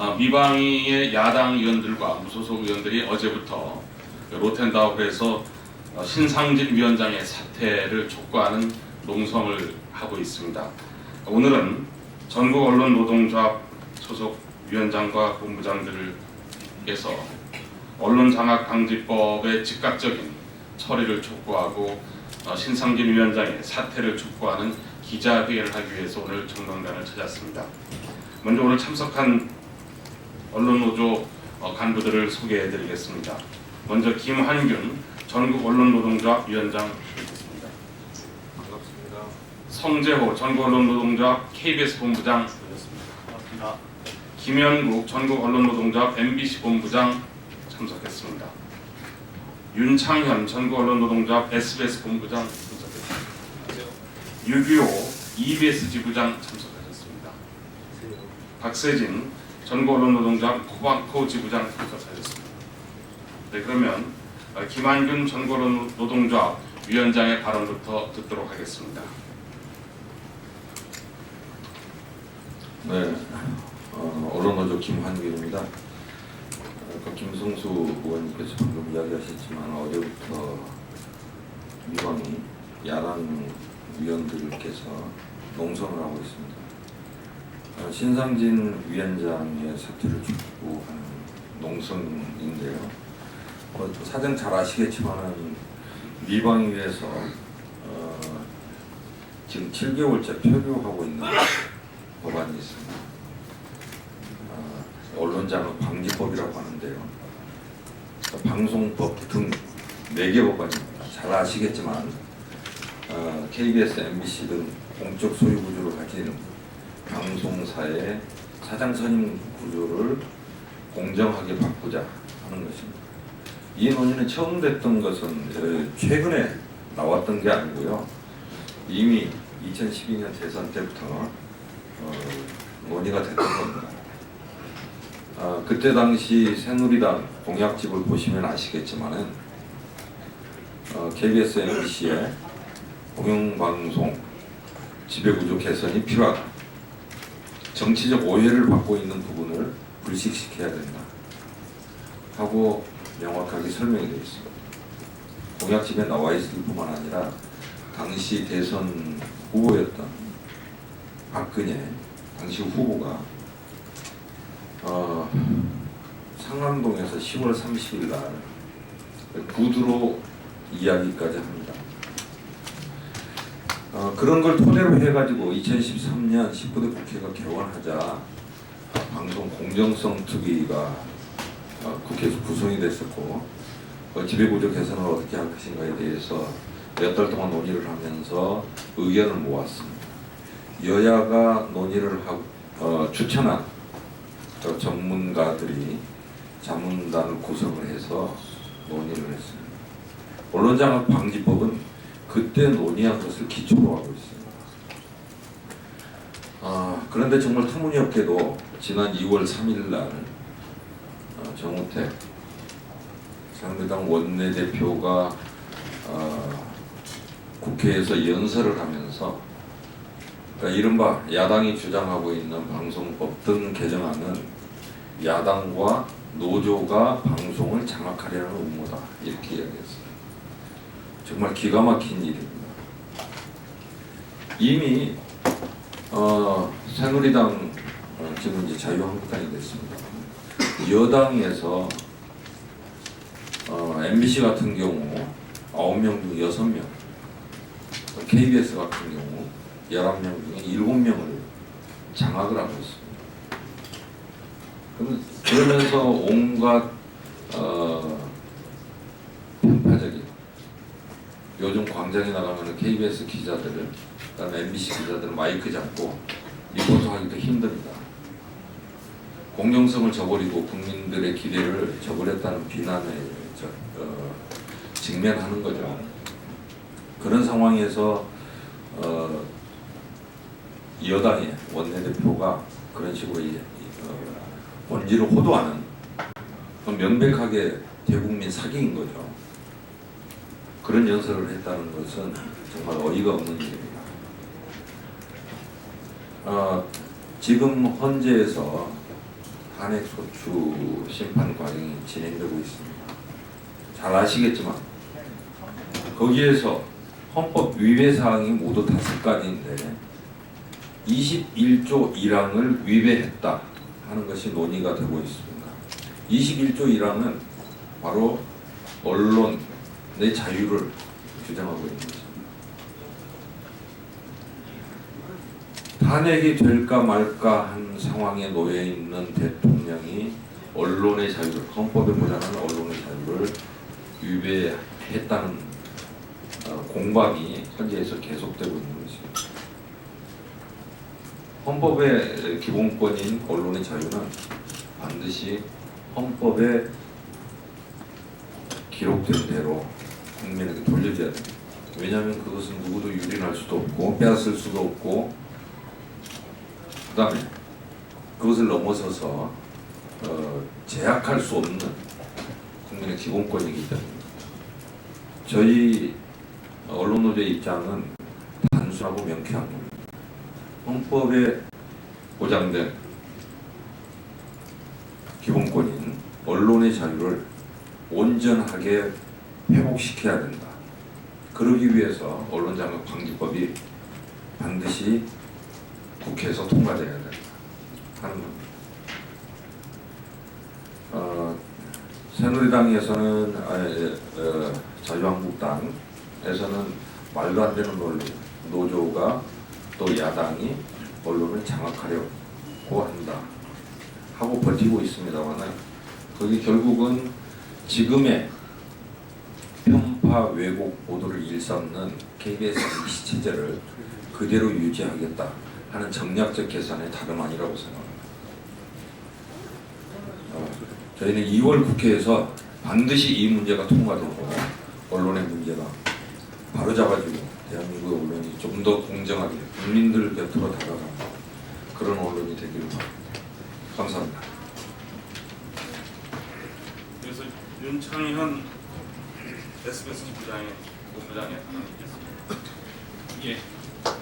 아, 미방위의 야당 의원들과 무소속 의원들이 어제부터 로텐다운에서 어, 신상진 위원장의 사퇴를 촉구하는 농성을 하고 있습니다. 오늘은 전국 언론 노동조합 소속 위원장과 본부장들께서 언론 장악 방지법의 즉각적인 처리를 촉구하고 어, 신상진 위원장의 사퇴를 촉구하는 기자회견을 하기 위해서 오늘 정강단을 찾았습니다. 먼저 오늘 참석한 언론노조 어, 간부들을 소개해드리겠습니다. 먼저 김한균 전국 언론노동조합 위원장 되겠습니다. 반갑습니다. 성재호 전국 언론노동조합 KBS 본부장 반갑습니다. 김현국 전국 언론노동조합 MBC 본부장 참석했습니다. 윤창현 전국 언론노동조합 SBS 본부장 참석했습니다. 6.25 EBS 지부장 참석하셨습니다. 박세진 전국 언론노동조합 코바코 지부장 참석하셨습니다. 네, 그러면 어, 김한균 전국 언론노동조합 위원장의 발언부터 듣도록 하겠습니다. 네, 어, 언론노조 김한길입니다. 아까 김성수 의원님께서 방금 이야기하셨지만 어제부터 미방이 야당 위원들께서 농성을 하고 있습니다. 어, 신상진 위원장의 사퇴를 촉구하는 농성인데요. 어, 사정 잘 아시겠지만은 미방위에서 어, 지금 7개월째 표류하고 있는 법안이 있습니다. 어, 언론자극 방지법이라고 하는데요. 방송법 등 4개 법안입니다. 잘 아시겠지만 어, KBS, MBC 등 공적 소유 구조를 가지는 방송사의 사장 선임 구조를 공정하게 바꾸자 하는 것입니다. 이 논의는 처음 됐던 것은 어, 최근에 나왔던 게 아니고요. 이미 2012년 대선 때부터 어, 논의가 됐던 겁니다. 아, 그때 당시 새누리당 공약집을 보시면 아시겠지만은 어, KBS, MBC의 공영방송 지배구조 개선이 필요하다. 정치적 오해를 받고 있는 부분을 불식시켜야 된다. 하고 명확하게 설명이 되어 있습니다. 공약집에 나와 있을 뿐만 아니라 당시 대선 후보였던 박근혜 당시 후보가 어, 상암동에서 10월 30일 날 구두로 이야기까지 합니다. 어, 그런 걸 토대로 해가지고 2013년 19대 국회가 개원하자 방송 공정성 특위가 어, 국회에서 구성이 됐었고 어, 지배구조 개선을 어떻게 할 것인가에 대해서 몇 달 동안 논의를 하면서 의견을 모았습니다. 여야가 논의를 하고 어, 추천한 저 전문가들이 자문단을 구성을 해서 논의를 했습니다. 언론장악 방지법은 그때 논의한 것을 기초로 하고 있습니다. 아, 그런데 정말 터무니없게도 지난 2월 3일 날 어, 정우택 상대당 원내대표가 어, 국회에서 연설을 하면서 그러니까 이른바 야당이 주장하고 있는 방송법 등 개정안은 야당과 노조가 방송을 장악하려는 음모다 이렇게 이야기했어요. 정말 기가 막힌 일입니다. 이미 어, 새누리당 어, 지금 이제 자유한국당이 됐습니다. 여당에서 어, MBC 같은 경우 9명 중 6명, KBS 같은 경우 11명 중에 7명을 장악을 하고 있습니다. 그러면- 그러면서 온갖 어, 편파적인 요즘 광장에 나가면 KBS 기자들을 그다음에 MBC 기자들은 마이크 잡고 리포트 하기도 힘듭니다. 공정성을 저버리고 국민들의 기대를 저버렸다는 비난에 저, 어, 직면하는 거죠. 그런 상황에서 어, 여당의 원내대표가 그런 식으로 이, 어, 본질을 호도하는 명백하게 대국민 사기인 거죠. 그런 연설을 했다는 것은 정말 어이가 없는 일입니다. 어, 지금 헌재에서 탄핵 소추 심판 과정이 진행되고 있습니다. 잘 아시겠지만 거기에서 헌법 위배 사항이 모두 다섯 가지인데 21조 1항을 위배했다 하는 것이 논의가 되고 있습니다. 21조 1항은 바로 언론 의 자유를 규정하고 있는 것입니다. 탄핵이 될까 말까 한 상황에 놓여 있는 대통령이 언론의 자유를 헌법에 보장하는 언론의 자유를 위배했다는 어, 공방이 현재에서 계속되고 있는 것입니다. 헌법의 기본권인 언론의 자유는 반드시 헌법에 기록된 대로 국민에게 돌려줘야 됩니다. 왜냐하면 그것은 누구도 유린할 수도 없고 빼앗을 수도 없고 그 다음에 그것을 넘어서서 어, 제약할 수 없는 국민의 기본권이기 때문에 저희 언론노조 입장은 단순하고 명쾌한 겁니다. 헌법에 보장된 기본권인 언론의 자유를 온전하게 회복시켜야 된다. 그러기 위해서 언론장악 방지법이 반드시 국회에서 통과돼야 된다 하는 겁니다. 어, 새누리당에서는 아, 예, 어, 자유한국당에서는 말도 안 되는 논리, 노조가 또 야당이 언론을 장악하려고 한다 하고 버티고 있습니다만 거기 결국은 지금의 편파 왜곡 보도를 일삼는 KBS MBC 체제를 그대로 유지하겠다 하는 정략적 계산의 다름 아니라고 생각합니다. 어, 저희는 2월 국회에서 반드시 이 문제가 통과되고 언론의 문제가 바로 잡아주고 대한민국 언론이 좀 더 공정하게 국민들 곁으로 다가가는 그런 언론이 되기를 바랍니다. 감사합니다. 그래서 윤창현 SBS 부장의 본부장에 담당했습니다. 예,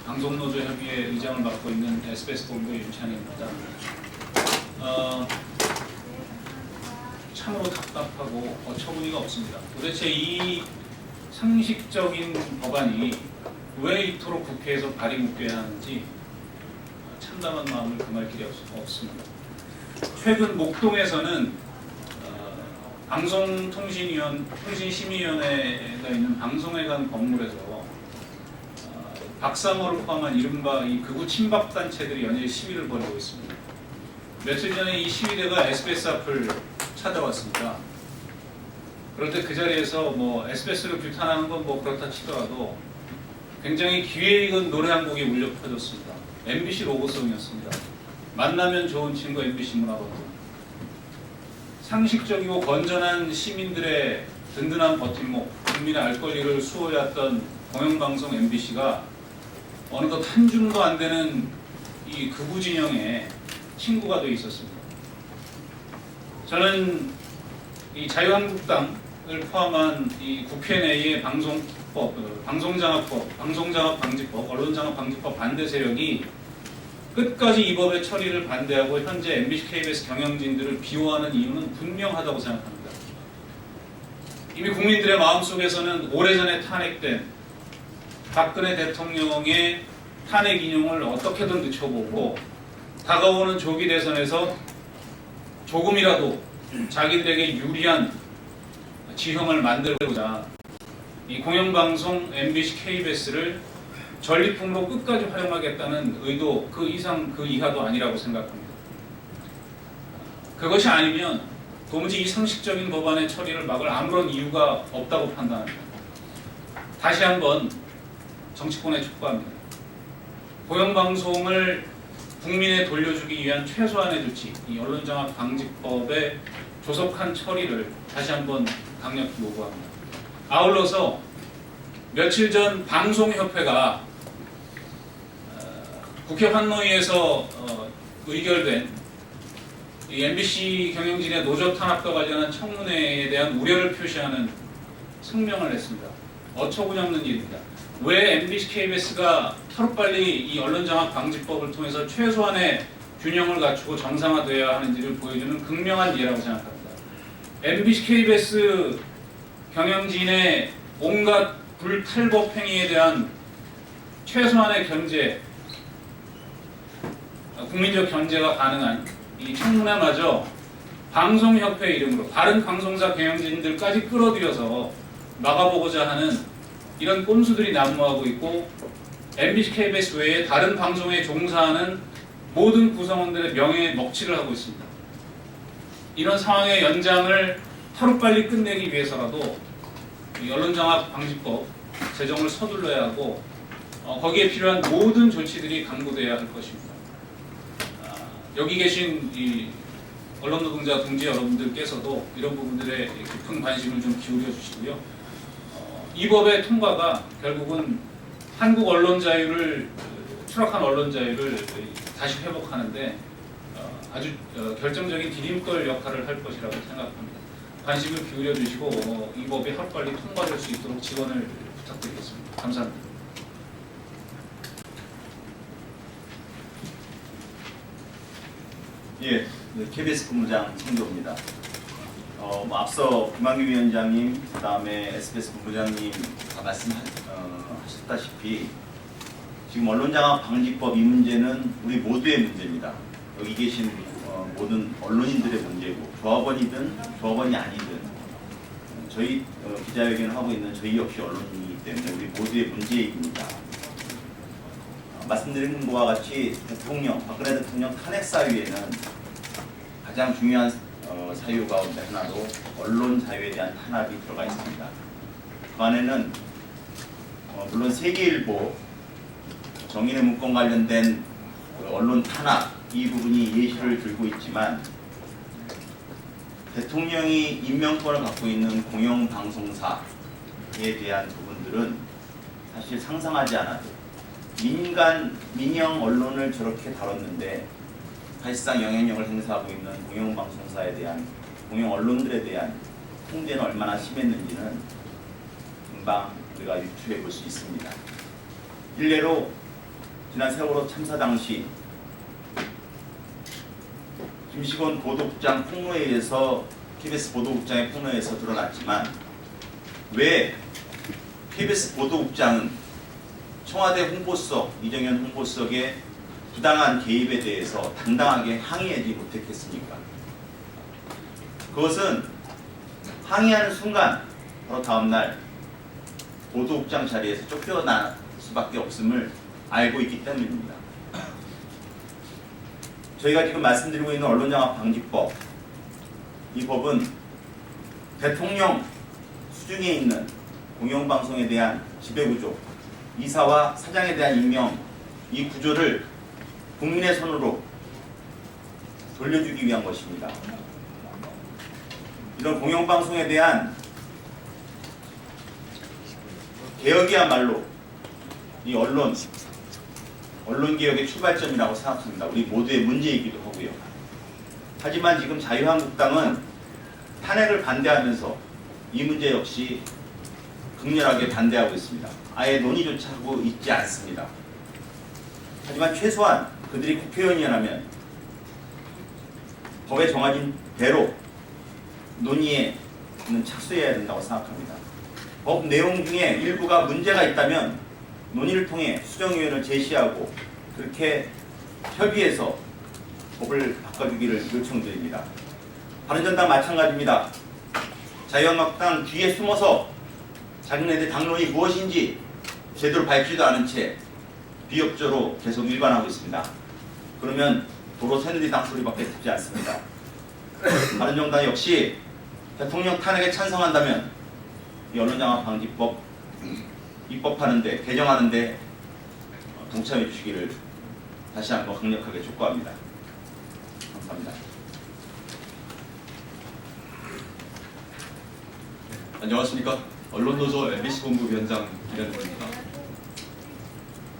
방송노조 협의회 의장을 맡고 있는 SBS 본부 윤찬입니다. 어, 참으로 답답하고 어처구니가 없습니다. 도대체 이 상식적인 법안이 왜 이토록 국회에서 발이 묶여야 하는지 참담한 마음을 금할 길이 없- 없습니다. 최근 목동에서는 어, 방송통신위원 통신심의위원회가 있는 방송회관 건물에서 어, 박사모를 포함한 이른바 이 극우 친박 단체들이 연일 시위를 벌이고 있습니다. 며칠 전에 이 시위대가 SBS 앞을 찾아왔습니다. 때그 자리에서 뭐 SBS를 규탄하는 건 뭐 그렇다 치더라도 굉장히 기회 익은 노래 한 곡이 울려 퍼졌습니다. MBC 로고송이었습니다. 만나면 좋은 친구 MBC 문화방송. 상식적이고 건전한 시민들의 든든한 버팀목, 국민의 알 권리를 수호해왔던 공영방송 MBC가 어느덧 한 줌도 안 되는 이 극우 진영의 친구가 되어 있었습니다. 저는 이 자유한국당을 포함한 이 국회 내의 방송법, 어, 방송장악법, 방송장악 방지법, 언론장악 방지법 반대 세력이 끝까지 이 법의 처리를 반대하고 현재 MBC, KBS 경영진들을 비호하는 이유는 분명하다고 생각합니다. 이미 국민들의 마음속에서는 오래전에 탄핵된 박근혜 대통령의 탄핵 인용을 어떻게든 늦춰보고 다가오는 조기 대선에서 조금이라도 자기들에게 유리한 지형을 만들고자 이 공영방송 MBC, KBS를 전리품으로 끝까지 활용하겠다는 의도 그 이상 그 이하도 아니라고 생각합니다. 그것이 아니면 도무지 이 상식적인 법안의 처리를 막을 아무런 이유가 없다고 판단합니다. 다시 한번 정치권에 촉구합니다. 공영방송을 국민에 돌려주기 위한 최소한의 조치, 이 언론장악 방지법의 조속한 처리를 다시 한번 강력히 요구합니다. 아울러서 며칠 전 방송협회가 어, 국회 환노위에서 어, 의결된 이 MBC 경영진의 노조 탄압과 관련한 청문회에 대한 우려를 표시하는 성명을 냈습니다. 어처구니없는 일입니다. 왜 MBC, KBS가 하루빨리 이 언론장악 방지법을 통해서 최소한의 균형을 갖추고 정상화되어야 하는지를 보여주는 극명한 예라고 생각합니다. MBC KBS 경영진의 온갖 불탈법 행위에 대한 최소한의 견제, 어, 국민적 견제가 가능한 이 청문회마저 방송협회 이름으로 다른 방송사 경영진들까지 끌어들여서 막아보고자 하는 이런 꼼수들이 난무하고 있고 MBC, KBS 외에 다른 방송에 종사하는 모든 구성원들의 명예에 먹칠을 하고 있습니다. 이런 상황의 연장을 하루빨리 끝내기 위해서라도 이 언론장악 방지법 제정을 서둘러야 하고 어, 거기에 필요한 모든 조치들이 강구돼야 할 것입니다. 아, 여기 계신 이 언론 노동자 동지 여러분들께서도 이런 부분들에 깊은 관심을 좀 기울여 주시고요. 어, 이 법의 통과가 결국은 한국 언론 자유를 어, 추락한 언론 자유를 다시 회복하는데 어, 아주 어, 결정적인 디딤돌 역할을 할 것이라고 생각합니다. 관심을 기울여 주시고 어, 이 법이 하루 빨리 통과될 수 있도록 지원을 부탁드리겠습니다. 감사합니다. 예, 네, KBS 본부장 성조입니다. 어, 뭐 앞서 김한규 위원장님, 그 다음에 SBS 본부장님 다 말씀하셨다시피 지금 언론장악 방지법 이 문제는 우리 모두의 문제입니다. 여기 계신 어, 모든 언론인들의 문제고 조합원이든 조합원이 아니든 어, 저희 어, 기자회견을 하고 있는 저희 역시 언론이기 때문에 우리 모두의 문제입니다. 어, 말씀드린 것과 같이 대통령, 박근혜 대통령 탄핵 사유에는 가장 중요한 어, 사유 가운데 하나로 언론 자유에 대한 탄압이 들어가 있습니다. 그 안에는 어, 물론 세계일보 정인의 문건 관련된 그 언론 탄압 이 부분이 예시를 들고 있지만 대통령이 임명권을 갖고 있는 공영방송사에 대한 부분들은 사실 상상하지 않아도 민간 민영 언론을 저렇게 다뤘는데 사실상 영향력을 행사하고 있는 공영 방송사에 대한 공영 언론들에 대한 통제는 얼마나 심했는지는 금방 우리가 유추해 볼 수 있습니다. 일례로 지난 세월호 참사 당시 김시곤 보도국장 폭로에 의해서 KBS 보도국장의 폭로에 의해서 드러났지만 왜 KBS 보도국장은 청와대 홍보수석 이정현 홍보수석의 부당한 개입에 대해서 당당하게 항의하지 못했겠습니까? 그것은 항의하는 순간 바로 다음날 보도국장 자리에서 쫓겨날 수밖에 없음을 알고 있기 때문입니다. 저희가 지금 말씀드리고 있는 언론장악 방지법 이 법은 대통령 수중에 있는 공영방송에 대한 지배구조 이사와 사장에 대한 임명 이 구조를 국민의 손으로 돌려주기 위한 것입니다. 이런 공영방송에 대한 개혁이야말로 이 언론 언론 개혁의 출발점이라고 생각합니다. 우리 모두의 문제이기도 하고요. 하지만 지금 자유한국당은 탄핵을 반대하면서 이 문제 역시 극렬하게 반대하고 있습니다. 아예 논의조차 하고 있지 않습니다. 하지만 최소한 그들이 국회의원이라면 법에 정해진 대로 논의에는 착수해야 된다고 생각합니다. 법 내용 중에 일부가 문제가 있다면 논의를 통해 수정위원을 제시하고 그렇게 협의해서 법을 바꿔주기를 요청드립니다. 바른정당 마찬가지입니다. 자유한국당 뒤에 숨어서 자기네들 당론이 무엇인지 제대로 밝히지도 않은 채 비협조로 계속 일관하고 있습니다. 그러면 도로 새누리당 소리밖에 듣지 않습니다. 바른정당 역시 대통령 탄핵에 찬성한다면 이 언론장악 방지법 입법하는데 개정하는데 동참해 주시기를 다시 한번 강력하게 촉구합니다. 감사합니다. 안녕하십니까 언론노조 MBC 본부 위원장 김현욱입니다.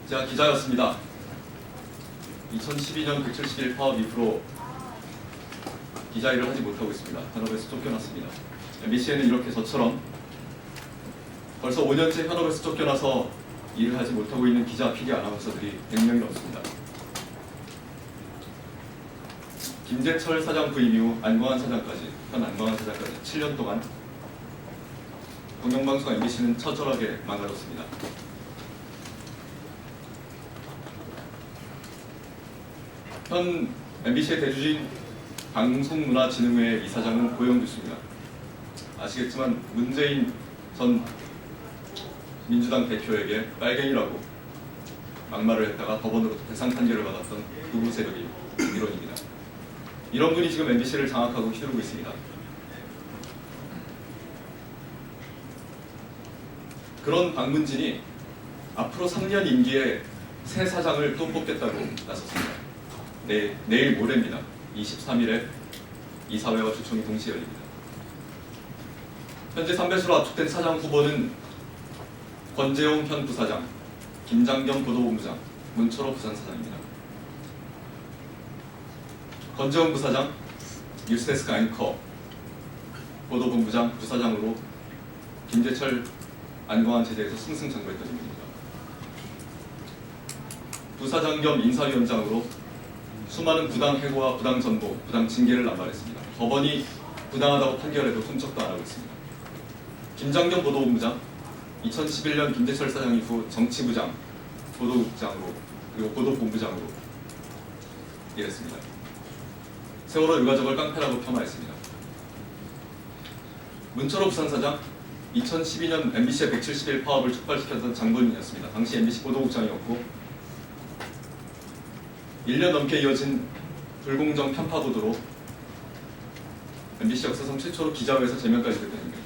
제가 기자였습니다. 2012년 171 파업 이후로 기자 일을 하지 못하고 있습니다. 현업에서 쫓겨났습니다. MBC에는 이렇게 저처럼 벌써 5년째 현업에서 쫓겨나서 일을 하지 못하고 있는 기자, PD, 아나운서들이 100명이 넘습니다. 김재철 사장 부임 이후 안광한 사장까지 현 안광한 사장까지 7년 동안 공영방송 MBC는 처절하게 망가졌습니다. 현 MBC의 대주주인 방송문화진흥회 이사장은 고영 교수입니다. 아시겠지만 문재인 전 민주당 대표에게 빨갱이라고 막말을 했다가 법원으로 대상 판결을 받았던 극우 세력이 일원입니다. 이런 분이 지금 MBC를 장악하고 휘두르고 있습니다. 그런 박문진이 앞으로 3년 임기에 새 사장을 또 뽑겠다고 나섰습니다. 네, 내일 모레입니다. 23일에 이사회와 주총이 동시에 열립니다. 현재 3배수로 압축된 사장 후보는 권재용 현 부사장, 김장겸 보도본부장, 문철호 부산사장입니다. 권재용 부사장, 뉴스데스크 앵커, 보도본부장, 부사장으로 김재철, 안광한 제재에서 승승장구했던 인물입니다. 부사장 겸 인사위원장으로 수많은 부당 해고와 부당 전보, 부당 징계를 남발했습니다. 법원이 부당하다고 판결해도 흠쩍도 안 하고 있습니다. 김장겸 보도본부장, 2011년 김재철 사장 이후 정치부장, 보도국장으로 그리고 보도본부장으로 일했습니다. 세월호 유가족을 깡패라고 폄하했습니다. 문철호 부산사장, 2012년 MBC의 171 파업을 촉발시켰던 장본인이었습니다. 당시 MBC 보도국장이었고 1년 넘게 이어진 불공정 편파 보도로 MBC 역사상 최초로 기자회에서 제명까지 인물입니다.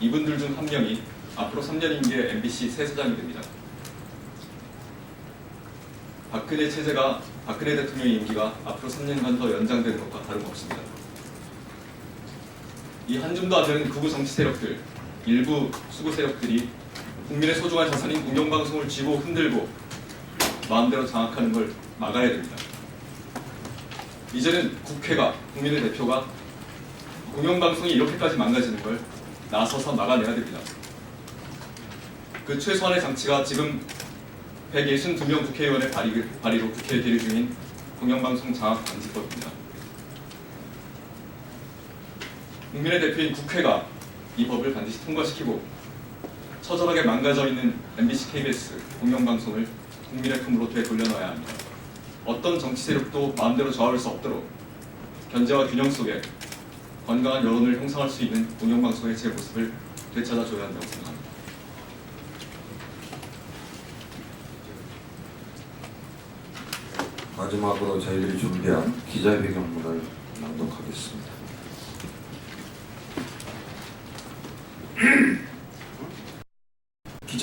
이분들 중 한 명이 앞으로 3년 임기의 MBC 새 사장이 됩니다. 박근혜 체제가 박근혜 대통령의 임기가 앞으로 3년간 더 연장되는 것과 다름없습니다. 이 한 줌도 안 되는 극우 정치 세력들, 일부 수구 세력들이 국민의 소중한 자산인 공영방송을 쥐고 흔들고 마음대로 장악하는 걸 막아야 됩니다. 이제는 국회가 국민의 대표가 공영방송이 이렇게까지 망가지는 걸 나서서 막아내야 됩니다. 그 최소한의 장치가 지금 162명 국회의원의 발의, 발의로 국회에 계류 중인 공영방송 장악 방지법입니다. 국민의 대표인 국회가 이 법을 반드시 통과시키고 처절하게 망가져 있는 MBC, KBS 공영방송을 국민의 품으로 되돌려놔야 합니다. 어떤 정치 세력도 마음대로 좌우할 수 없도록 견제와 균형 속에 건강한 여론을 형성할 수 있는 공영방송의 제 모습을 되찾아줘야 한다고 생각합니다. 마지막으로 저희들이 준비한 기자회견문을 낭독하겠습니다.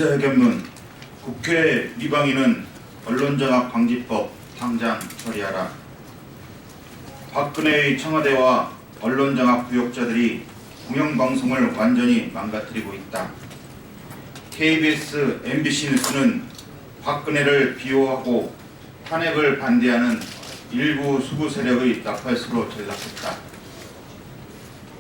기자회견문 국회 미방위는 언론장악 방지법 당장 처리하라. 박근혜의 청와대와 언론장악 부역자들이 공영방송을 완전히 망가뜨리고 있다. KBS, MBC 뉴스는 박근혜를 비호하고 탄핵을 반대하는 일부 수구 세력의 나팔수로 전락했다.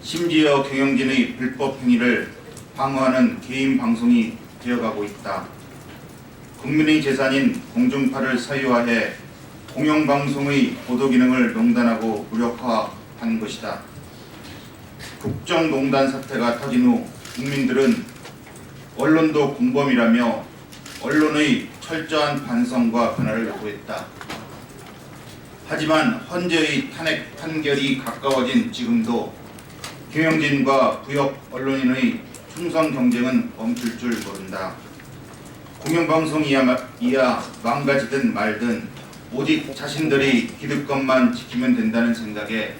심지어 경영진의 불법 행위를 방어하는 개인 방송이 되어가고 있다. 국민의 재산인 공중파를 사유화해 공영방송의 보도 기능을 농단하고 무력화한 것이다. 국정농단 사태가 터진 후 국민들은 언론도 공범이라며 언론의 철저한 반성과 변화를 요구했다. 하지만 헌재의 탄핵 판결이 가까워진 지금도 경영진과 부역 언론인의 충성 경쟁은 멈출 줄 모른다. 공영방송이야 이야 망가지든 말든 오직 자신들이 기득권만 지키면 된다는 생각에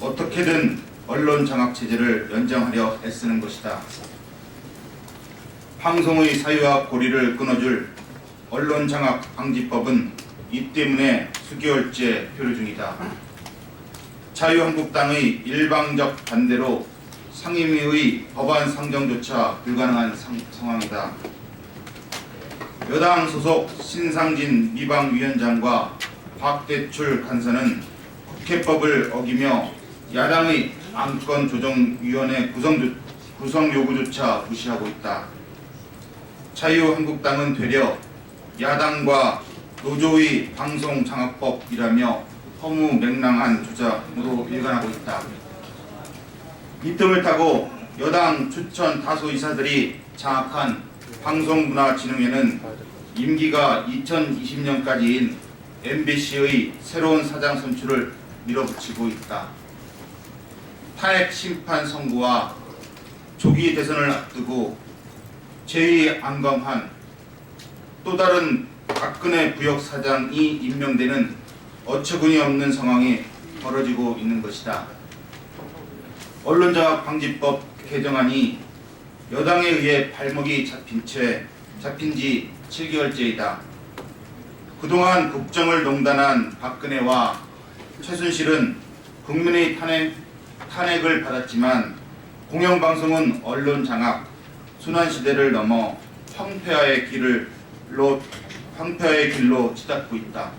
어떻게든 언론 장악 체제를 연장하려 애쓰는 것이다. 방송의 사유와 고리를 끊어줄 언론 장악 방지법은 이 때문에 수개월째 표류 중이다. 자유한국당의 일방적 반대로 상임위의 법안 상정조차 불가능한 상, 상황이다. 여당 소속 신상진 미방위원장과 박대출 간사는 국회법을 어기며 야당의 안건조정위원회 구성, 구성 요구조차 무시하고 있다. 자유한국당은 되려 야당과 노조의 방송장악법이라며 허무 맹랑한 주장으로 일관하고 있다. 이 틈을 타고 여당 추천 다수 이사들이 장악한 방송문화진흥회는 임기가 2020년까지인 MBC의 새로운 사장 선출을 밀어붙이고 있다. 탄핵 심판 선고와 조기 대선을 앞두고 제2 안광한 또 다른 박근혜 부역 사장이 임명되는 어처구니 없는 상황이 벌어지고 있는 것이다. 언론자격 방지법 개정안이 여당에 의해 발목이 잡힌 채 잡힌 지 7개월째이다. 그동안 국정을 농단한 박근혜와 최순실은 국민의 탄핵, 탄핵을 받았지만 공영방송은 언론 장악, 순환 시대를 넘어 황폐화의 길을로 황폐화의 길로 치닫고 있다.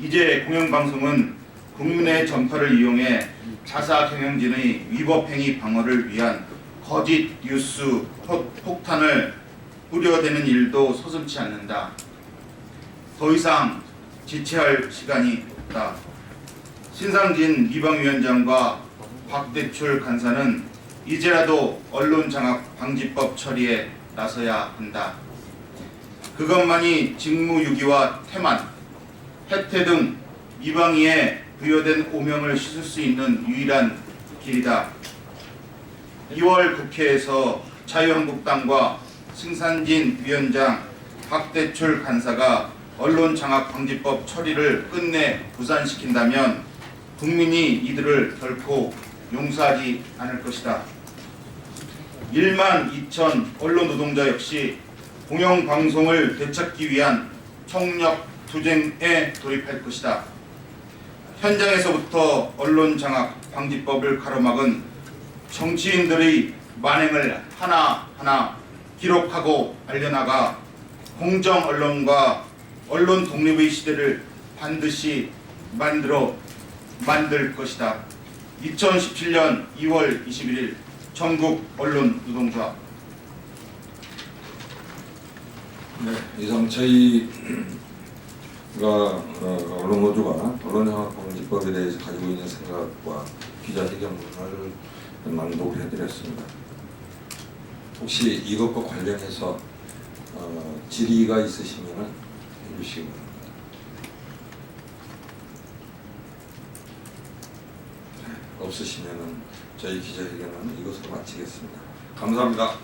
이제 공영방송은 국민의 전파를 이용해 자사 경영진의 위법 행위 방어를 위한 거짓 뉴스 폭- 폭탄을 뿌려대는 일도 서슴치 않는다. 더 이상 지체할 시간이 없다. 신상진 미방위원장과 박대출 간사는 이제라도 언론 장악 방지법 처리에 나서야 한다. 그것만이 직무유기와 태만, 혜태 등 이방위에 부여된 오명을 씻을 수 있는 유일한 길이다. 2월 국회에서 자유한국당과 승산진 위원장, 박대출 간사가 언론 장악 방지법 처리를 끝내 부산시킨다면 국민이 이들을 결코 용서하지 않을 것이다. 1만 2천 언론 노동자 역시 공영방송을 되찾기 위한 총력 투쟁에 돌입할 것이다. 현장에서부터 언론 장악 방지법을 가로막은 정치인들의 만행을 하나하나 기록하고 알려나가 공정 언론과 언론 독립의 시대를 반드시 만들어 만들 것이다. 2017년 2월 21일 전국 언론 노동자 네, 이상 저희 가 어, 언론 노조가 언론장악방지법에 대해서 가지고 있는 생각과 기자회견문을 낭독을 해드렸습니다. 혹시 이것과 관련해서 어, 질의가 있으시면. 네, 없으시면 저희 기자회견은 이것으로 마치겠습니다. 감사합니다.